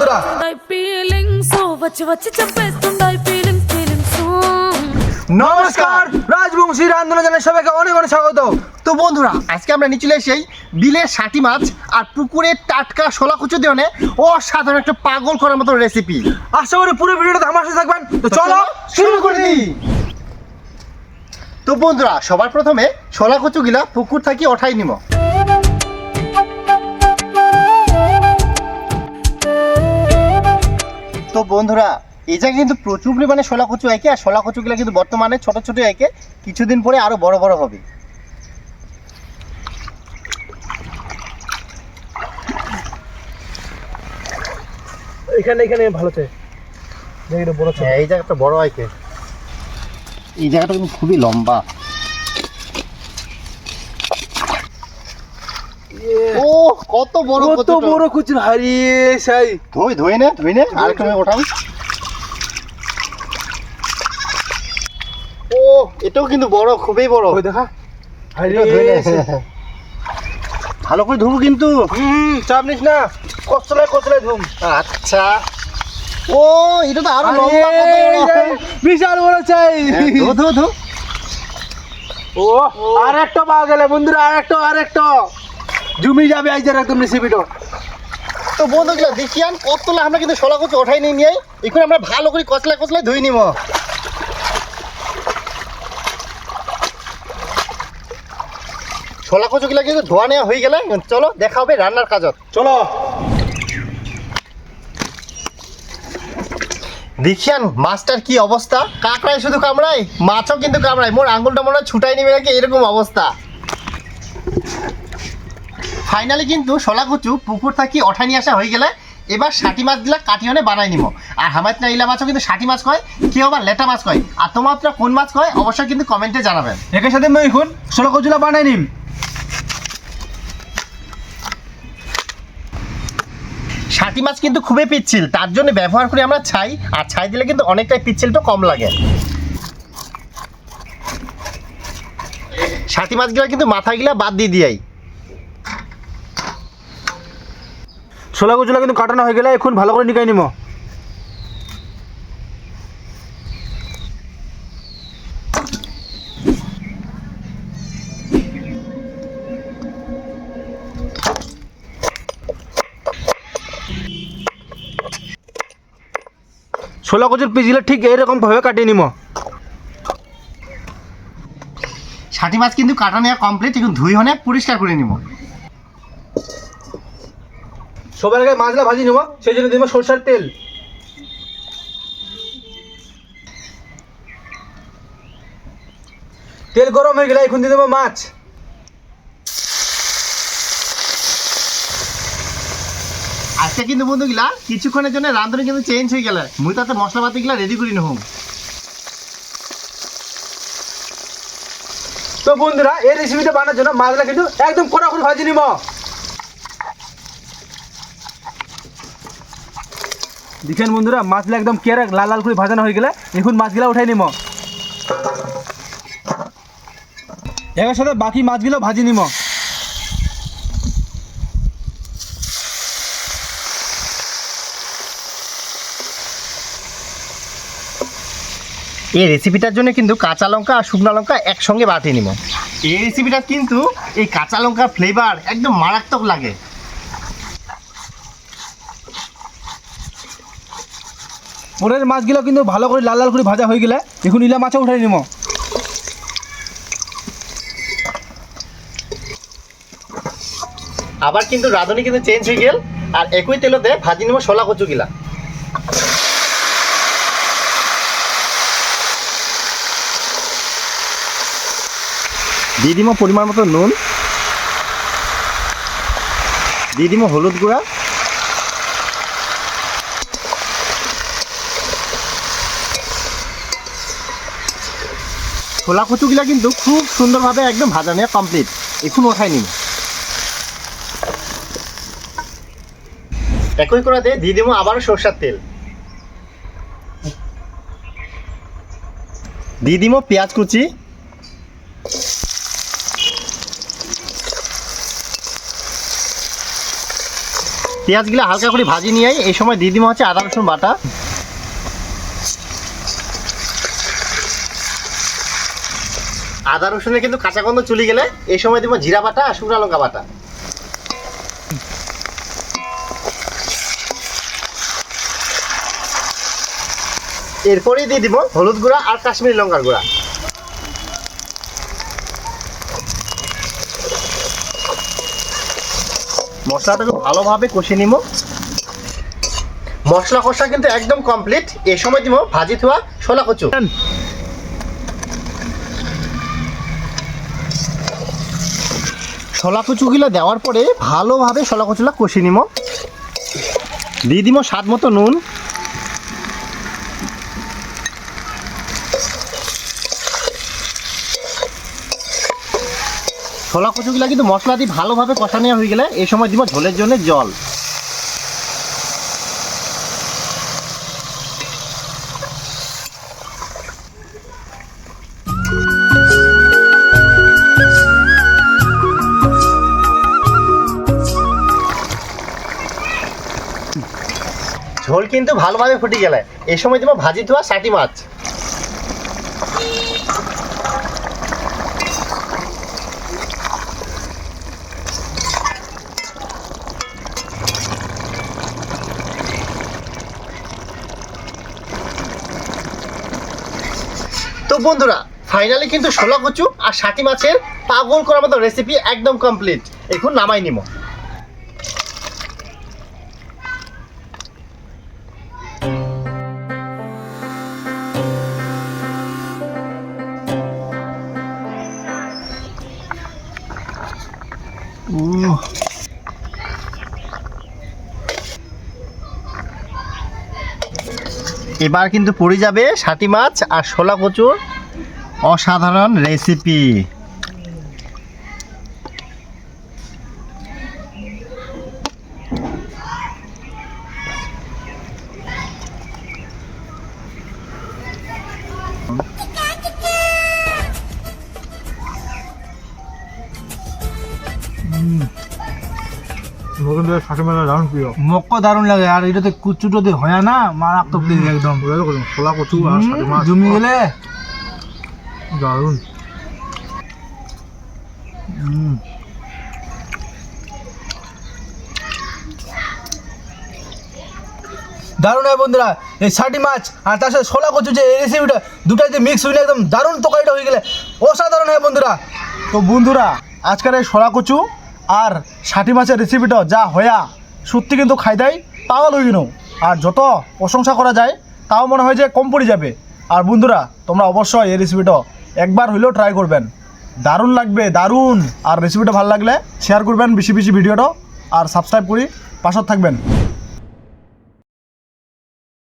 বন্ধুরা ఫీలింగ్స్ వచ్చి వచ్చి చంపేస్తుండాయి ఫీలింగ్స్ ఫీలింగ్స్ নমস্কার রাজবংশী রান্ধনা জানাই সবাইকে অনেক অনেক স্বাগত তো বন্ধুরা আজকে আমরা নিয়ে চলে এসেই বিলের ষাটি মাছ আর পুকুরের টাটকা শোলা কুচু দিয়ে অসাধারণ একটা পাগল করার মতো রেসিপি আশা করি পুরো ভিডিওটা আমার সাথে থাকবেন তো চলো শুরু করে দিই তো বন্ধুরা সবার প্রথমে শোলা কচুগুলা পুকুর থাকি ওঠাই নিব তো বন্ধুরা এই জায়গায় কিন্তু প্রচুর পরিমাণে শোলা কচু একে আর শোলা কচুগুলো কিন্তু বর্তমানে ছোট ছোট একে কিছুদিন পরে আরও বড় বড় হবে। এখানে এখানে ভালো চাই বড় হ্যাঁ এই জায়গাটা বড় আইকে এই জায়গাটা কিন্তু খুবই লম্বা ও কত বড় কত বড় কুচি হারিয়ে সেই। ধুই ধুই নে ধুই নে আর একটু ওঠাম ও এটাও কিন্তু বড় খুবই বড়। ওই দেখা। ধুই ভালো করে ধুবো কিন্তু। হুম চাপ নিস না। কচলায় কচলায় ধুম। আচ্ছা। ও এটা তো আরও লম্বা বড়। বিশাল বড় চাই ধু ধু ধু ও আর একটা পাওয়া গেলে বন্ধুরা আর একটা আর একটা জমি যাবে আইজার একদম রেসিপিটা তো বন্ধুগুলো দেখিয়ান কতলা আমরা কিন্তু শলা কচু ওঠাই নিয়ে নিয়ে। এখন আমরা ভালো করে কচলা কচলা ধুই নিব। শলা কচুগুলো কিন্তু ধোয়া নেওয়া হয়ে গেলে চলো দেখা হবে রান্নার কাজত। চলো। দেখিয়ান মাছটার কি অবস্থা? কাঁকড়ায় শুধু কামড়ায়? মাছও কিন্তু কামড়ায়। মোর আঙুলটা মনে হয় ছুটাই নিবে নাকি? এরকম অবস্থা। ফাইনালি কিন্তু শলা কচু পুকুর থাকি ওঠাই নিয়ে আসা হয়ে গেলে এবার ষাটি মাছগুলা কাটিয়নে বানাই নিব আর হামাত না ইলা মাছও কিন্তু ষাটি মাছ কয় কেউ আবার লেটা মাছ কয়। আর তোমার কোন মাছ কয় অবশ্যই কিন্তু কমেন্টে জানাবেন। একের সাথে মই এখন ষোলো কচুলা বানাই নিম। ষাটি মাছ কিন্তু খুবই পিচ্ছিল তার জন্য ব্যবহার করি আমরা ছাই আর ছাই দিলে কিন্তু অনেকটাই পিচ্ছিলটা কম লাগে। ষাটি মাছগুলো কিন্তু মাথাগুলা বাদ দিয়ে দিয়াই। ছোলা কচুলা কিন্তু কাটানো হয়ে গেলে এখন ভালো করে নিকাই নিম। ছোলা কচুর পিসগুলো ঠিক এইরকম ভাবে কাটিয়ে নিম। ষাটি মাছ কিন্তু কাটা নেওয়া কমপ্লিট এখন ধুই হনে পরিষ্কার করে নিব সবার আগে মাছলা ভাজি নেব সেই জন্য দিব সরষার তেল। তেল গরম হয়ে গেলে এখন দিয়ে দেবো মাছ। আজকে কিন্তু বন্ধুগুলা কিছুক্ষণের জন্য রাঁধুনি কিন্তু চেঞ্জ হয়ে গেলে। মুই তাতে মশলাপাতিগুলা রেডি করি নহম তো বন্ধুরা এই রেসিপিটা বানানোর জন্য মাছলা কিন্তু একদম কড়া করে ভাজি নিব। দেখেন বন্ধুরা মাছগুলো একদম কেরা লাল লাল করে ভাজানো হয়ে গেলে এখন মাছগুলো উঠাই নিব এর সাথে বাকি মাছগুলো ভাজি নিম। এই রেসিপিটার জন্য কিন্তু কাঁচা লঙ্কা আর শুকনো লঙ্কা একসঙ্গে বাটিয়ে নিব এই রেসিপিটা কিন্তু এই কাঁচা লঙ্কার ফ্লেভার একদম মারাত্মক লাগে। পরের মাছগুলো কিন্তু ভালো করে লাল লাল করে ভাজা হয়ে গেলে এখন ইলা মাছও উঠাই নিব আবার কিন্তু রাঁধুনি কিন্তু চেঞ্জ হয়ে গেল, আর একই তেলতে ভাজি নিব শোলা কচু গিলা দিয়ে দিব পরিমাণ মতো নুন, দিয়ে দিব হলুদ গুঁড়া ছোলা কচুগুলা কিন্তু খুব সুন্দরভাবে একদম ভাজা নেওয়া কমপ্লিট এখন ওঠাই নিন। একই করাতে দিয়ে দিব আবারও সরষার তেল। দিয়ে দিব পেঁয়াজ কুচি। পেঁয়াজগুলো হালকা করে ভাজি নিয়ে এই সময় দিয়ে দিব হচ্ছে আদা রসুন বাটা। আদা রসুনে কিন্তু কাঁচা গন্ধ চলে গেলে এই সময় দিব জিরা বাটা আর শুকনো লঙ্কা বাটা। এরপরেই দিয়ে দিব হলুদ গুঁড়া আর কাশ্মীরি লঙ্কার গুঁড়া। মশলাটাকে ভালোভাবে কষে নিব। মশলা কষা কিন্তু একদম কমপ্লিট এ সময় দিব ভাজি থোয়া ছোলা কচু। ছোলা কচুগুলো দেওয়ার পরে ভালোভাবে ছোলা কচুলা কষে নিব। দিয়ে দিব স্বাদ মতো নুন। ছোলা কচুগুলা কিন্তু মশলা দিয়ে ভালোভাবে কষা নেওয়া হয়ে গেলে এই সময় দিব ঝোলের জন্য জল। ঝোল কিন্তু ভালোভাবে ফুটে গেলে। এই সময় দিব ভাজি ধোয়া ষাটি মাছ। তো বন্ধুরা ফাইনালি কিন্তু ষোলা কচু আর ষাটি মাছের পাগল করার মতো রেসিপি একদম কমপ্লিট এখন নামাই নিব এবার কিন্তু পড়ে যাবে ষাটি মাছ আর শোলা কচুর অসাধারণ রেসিপি মেলা দারুণ প্রিয়। মক্ক দারুণ লাগে আর এটাতে কুচুটোতে হয় না একদম। কচু আর জমি গেলে? দারুণ। দারুণ হয় বন্ধুরা এই ষাটি মাছ আর তার সাথে ছোলা কচু যে এই রেসিপিটা দুটাই যে মিক্স হইলে একদম দারুণ তরকারিটা হয়ে গেলে। অসাধারণ হয় বন্ধুরা। তো বন্ধুরা আজকের এই ছোলা কচু আর ষাটি মাছের রেসিপিটা যা হয়া, সত্যি কিন্তু খাই দেয় তাও লইন আর যত প্রশংসা করা যায়, তাও মনে হয় যে কম পড়ে যাবে। আর বন্ধুরা, তোমরা অবশ্যই এই রেসিপিটা একবার হইলেও ট্রাই করবেন। দারুণ লাগবে, দারুণ। আর রেসিপিটা ভালো লাগলে শেয়ার করবেন বেশি বেশি ভিডিওটা আর সাবস্ক্রাইব করি পাশত থাকবেন।